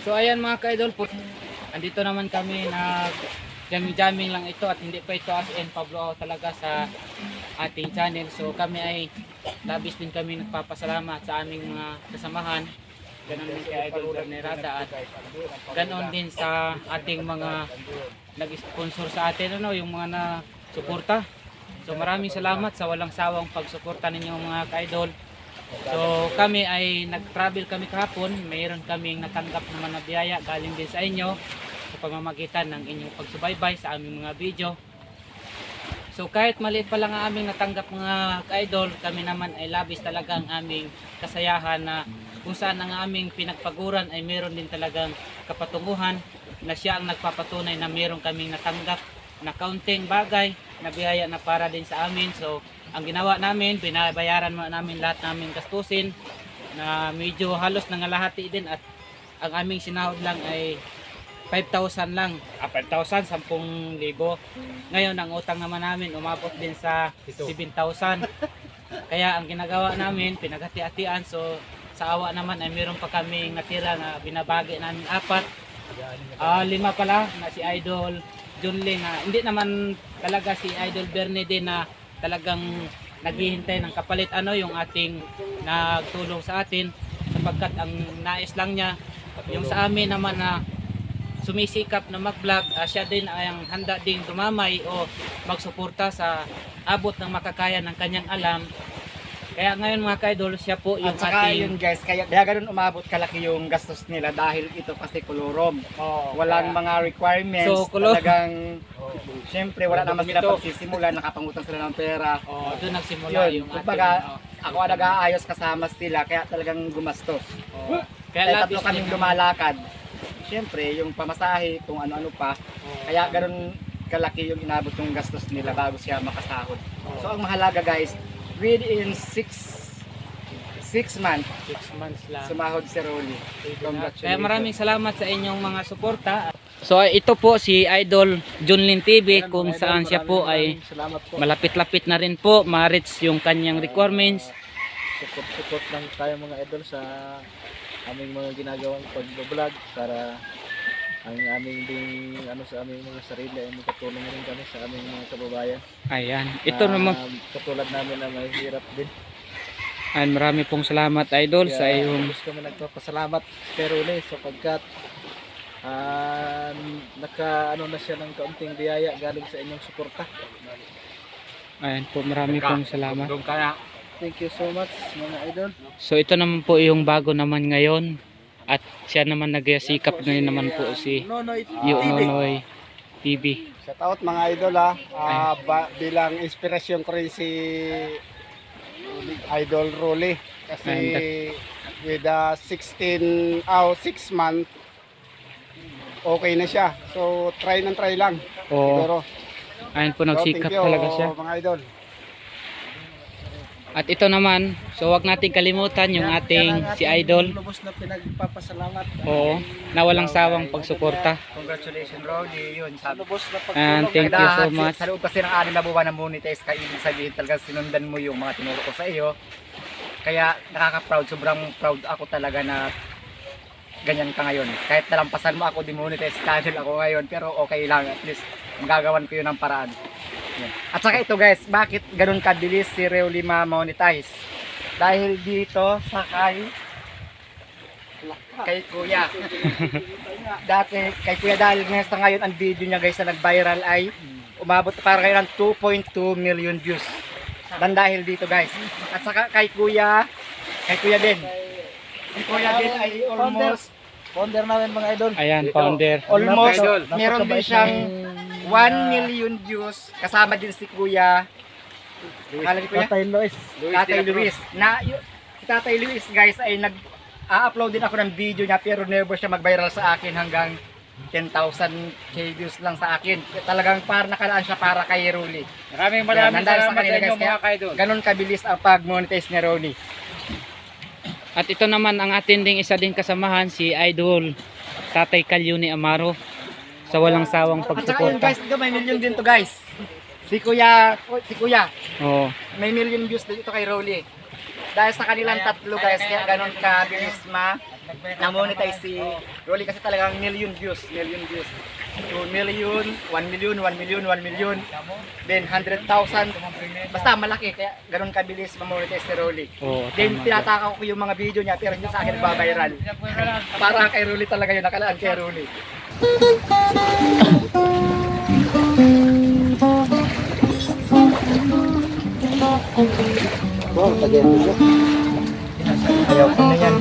So ayan mga ka-idol po, andito naman kami nag jamming-jamming lang ito at hindi pa ito as in Pablo talaga sa ating channel. So kami ay labis din kami nagpapasalamat sa aming mga kasamahan. Ganon din kay Idol Nerada at ganon din sa ating mga nag-sponsor sa atin, ano, yung mga na suporta. So maraming salamat sa walang sawang pagsuporta ninyo mga ka-idol. So kami ay nag-travel kami kahapon, mayroon kaming natanggap naman na biyaya galing din sa inyo sa pamamagitan ng inyong pagsubaybay sa aming mga video. So kahit maliit pa lang ang aming natanggap mga ka-idol, kami naman ay labis talaga ang aming kasayahan na kung saan ang aming pinagpaguran ay meron din talagang kapatunguhan na siya ang nagpapatunay na meron kaming natanggap na kaunting bagay na biyaya na para din sa amin. So ang ginawa namin, binabayaran mo namin lahat naming gastusin na medyo halos nangalahati din at ang aming sinahod lang ay 5,000 lang. Ah, 5,000, 10,000. Ngayon, ang utang naman namin umabot din sa 7,000. Kaya ang ginagawa namin, pinaghati-hatian. So, sa awa naman ay meron pa kaming natira na binabagi namin apat. Ah, lima pala na si Idol Junlin na hindi naman talaga si Idol Bernie din na talagang naghihintay ng kapalit ano yung ating nagtulong sa atin sapagkat ang nais lang niya yung sa amin naman na sumisikap na mag-vlog, ah, siya din ay ang handa ding dumamay o magsuporta sa abot ng makakaya ng kanyang alam. Kaya ngayon mga ka-idol, siya po yung At saka ating yun guys, kaya, kaya ganun umabot kalaki yung gastos nila dahil ito kasi kolorom. Oh, Walang kaya- mga requirements. So, kulo- Talagang, syempre, wala naman sila pagsisimula, nakapangutang sila ng pera. Oh, doon nagsimula Yun, yung ating kumbaga, ano, ako ang nag-aayos kasama sila, kaya talagang gumastos. oh. Kaya Kaya labis tatlo kaming lumalakad. Syempre, yung pamasahe, kung ano-ano pa. Oh. Kaya ganun kalaki yung inabot yung gastos nila bago siya makasahod. So, ang mahalaga guys, within 6 6 months, six months lang. sumahod si Rolly. Kaya maraming salamat sa inyong mga suporta. So ito po si Idol Junlin TV kung saan siya po ay malapit-lapit na rin po ma-reach yung kanyang requirements. Support, support lang tayo mga idol sa aming mga ginagawang pag-vlog para ang aming ding ano sa aming mga sarili ay makatulong rin kami sa aming mga kababayan. Ayan. Ito na naman. katulad namin na may hirap din. Ayan, marami pong salamat Idol sa Kaya iyong gusto kami nagpapasalamat pero uli sapagkat ah, naka ano na siya ng kaunting biyaya galing sa inyong suporta. Ayan po, marami pong salamat. Thank you so much mga idol. So ito naman po yung bago naman ngayon. At siya naman nagsikap ngayon naman po si Nonoy Yung TV. Shout out mga idol ha. Ah, ba- bilang inspirasyon ko rin si Idol Rolly. Kasi with the 16, oh, 6 month, okay na siya. So try ng try lang. Oo. Siguro. Ayan po, So, nagsikap you, talaga siya. mga idol. At ito naman, so wag nating kalimutan yung ating si Idol. Lubos na pinagpapasalamat. Oo, na walang sawang pagsuporta. Congratulations Rolly, yun. Sabi Lubos na And pagtulong. thank you so much. Sa loob kasi ng anim na buwan na monetize ka, ibig sabihin talaga sinundan mo yung mga tinuro ko sa iyo. Kaya nakaka-proud, sobrang proud ako talaga na ganyan ka ngayon. Kahit nalampasan mo ako, demonetize channel ako ngayon, pero okay lang, at least magagawan ko yun ng paraan. At saka ito guys, bakit ganun kabilis si Reo Lima monetize? Dahil dito sa kay kay Kuya. Dati kay Kuya dahil ngayon sa ngayon ang video niya guys na nag-viral ay umabot para ngayon ng 2.2 million views. Dan dahil dito guys. At saka kay Kuya, kay Kuya din. Si Kuya din ay almost Founder namin mga idol. Ayan, founder. almost meron din siyang ng 1 million views kasama din si Kuya ni Kuya? Tatay Lois. Tatay Luis. Na, y- si Tatay Luis guys ay nag a-upload din ako ng video niya pero never siya mag-viral sa akin hanggang 10,000 k views lang sa akin. Talagang para nakalaan siya para kay Rolly. Maraming maraming salamat sa inyo, mga kaidol. Ganon kabilis ang pag-monetize ni Rolly. At ito naman ang atin ding isa din kasamahan si Idol Tatay Kalyuni Amaro sa walang sawang At saka yun pagsuporta. guys, ito may million din to guys. Si Kuya, si Kuya, Oo. may million views din ito kay Rolly. Dahil sa kanilang tatlo guys, kaya ganon kabilis ma na-monetize si Rolly kasi talagang million views, million views. 2 million, 1 million, 1 million, 1 million, then 100,000. Basta malaki, kaya ganun kabilis ma-monetize si Rolly. Oo, Then tinataka ko yung mga video niya pero hindi sa akin nagbabiral. Para kay Rolly talaga yun, nakalaan kay Rolly. Wow, tagay mo. Ayaw ko na yan.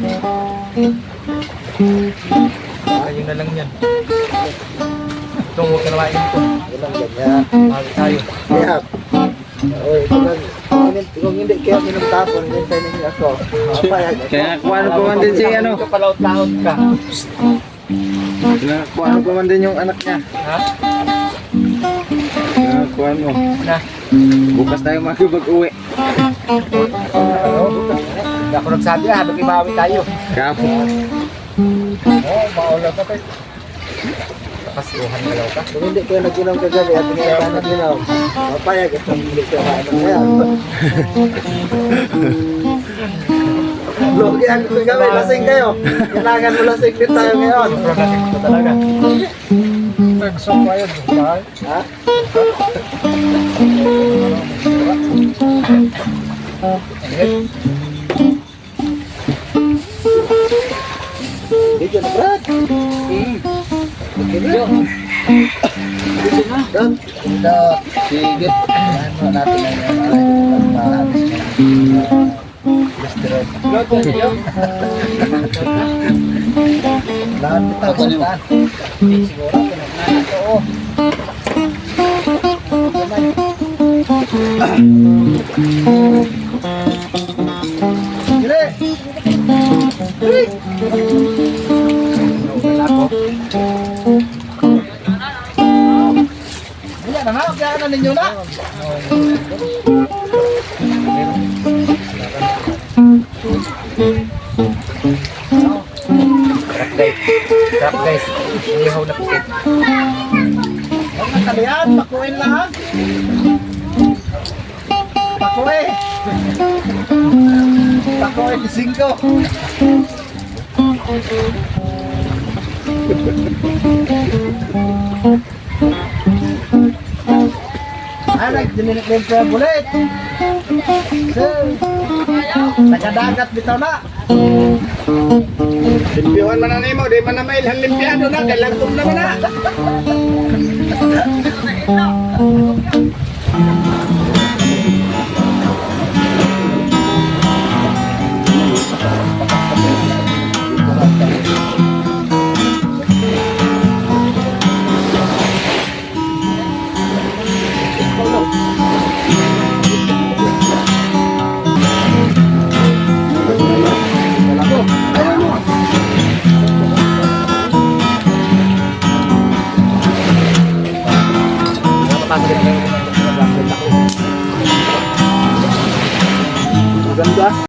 Ayun na lang yan. Ito, huwag ka nawain ito. Walang ganyan. Mahal tayo. Kaya, oy, ito lang. Kung hindi, kung hindi kaya minum tapon, hindi tayo ninyo ako. Kaya kuha na po man din si ano. Ito palaot-laot ka. Kaya kuha na po man din yung anak niya. Ha? Kaya kuha mo. Na? Bukas tayo mag uwi Ano? Hindi ako nagsabi ah, habang ibawi tayo. Kapo. Oo, maulaw ka tayo. Kapasuhan galaw ka. Kung hindi kayo nag-inom kagabi at hindi ka nag-inom, mapayag at hindi kayo kaano Logi ang kagabi, lasing kayo. Kailangan mo lasing din tayo ngayon. Lasing ko talaga. Nagsok kayo, mahal. Ha? Video na, Brad. Okay na. Brad. Ito. Sige. Ayan mo natin ang cholesterol. Lahat ito. Saan? Siguro, pinagnan ito. oh. Gire! Gire! Wala ko. Ayan na nga, kaya na ninyo na. Guys. Sarap guys. Ihaw na pusit. Huwag na kaliyan, pakuin lang. Pakuin. Pakuin, singko. Ah, nagdinilit din siya bulit. Sir, Nagadagat bitaw na. Limpiwan man na nimo, di man na mailhan limpiado na, kailangan naman na.